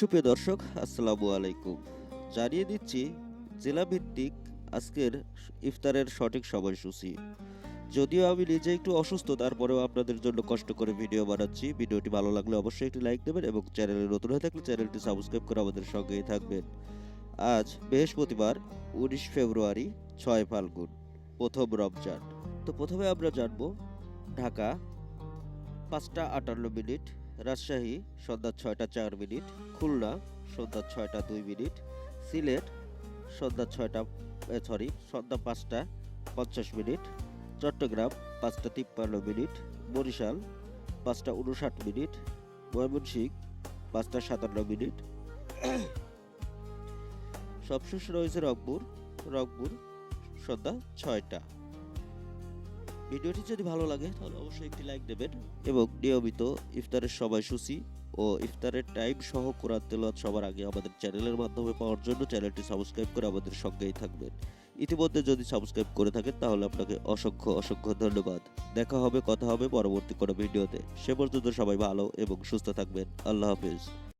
সুপ্রিয় দর্শক, আসসালামু আলাইকুম। জানিয়ে দিচ্ছি, জেলাভিত্তিক আজকের ইফতারের সঠিক সময়সূচি। যদিও আমি নিজে একটু অসুস্থ, তারপরেও আপনাদের জন্য কষ্ট করে ভিডিও বানাচ্ছি। ভিডিওটি ভালো লাগলে অবশ্যই একটি লাইক দেবেন এবং চ্যানেলে নতুন হয়ে থাকলে চ্যানেলটি সাবস্ক্রাইব করে আমাদের সঙ্গেই থাকবেন। আজ বৃহস্পতিবার, উনিশ ফেব্রুয়ারি, ছয় ফাল্গুন, প্রথম রমজান। তো প্রথমে আমরা জানব, ঢাকা পাঁচটা আটান্ন মিনিট রাজশাহী, সন্ধ্যা ছয়টা চার মিনিট, খুলনা, সন্ধ্যা ছয়টা দুই মিনিট, সিলেট, সন্ধ্যা ছয়টা সরি সন্ধ্যা পাঁচটা পঞ্চাশ মিনিট, চট্টগ্রাম পাঁচটা তিপ্পান্ন মিনিট, বরিশাল পাঁচটা উনষাট মিনিট, ময়মনসিংহ পাঁচটা সাতান্ন মিনিট। সবশেষ রয়েছে রংপুর রংপুর সন্ধ্যা ছয়টা। ভিডিওটি যদি ভালো লাগে, তাহলে অবশ্যই একটি লাইক দেবেন এবং নিয়মিত ইফতারের সময়সূচি ও ইফতারের টাইম সহ কোরআন তেলাওয়াত সবার আগে আমাদের চ্যানেলের মাধ্যমে পাওয়ার জন্য চ্যানেলটি সাবস্ক্রাইব করে আমাদের সঙ্গেই থাকবেন। ইতিমধ্যে যদি সাবস্ক্রাইব করে থাকেন, তাহলে আপনাকে অসংখ্য অসংখ্য ধন্যবাদ। দেখা হবে, কথা হবে পরবর্তী কোনো ভিডিওতে। সে পর্যন্ত সবাই ভালো এবং সুস্থ থাকবেন। আল্লাহ হাফিজ।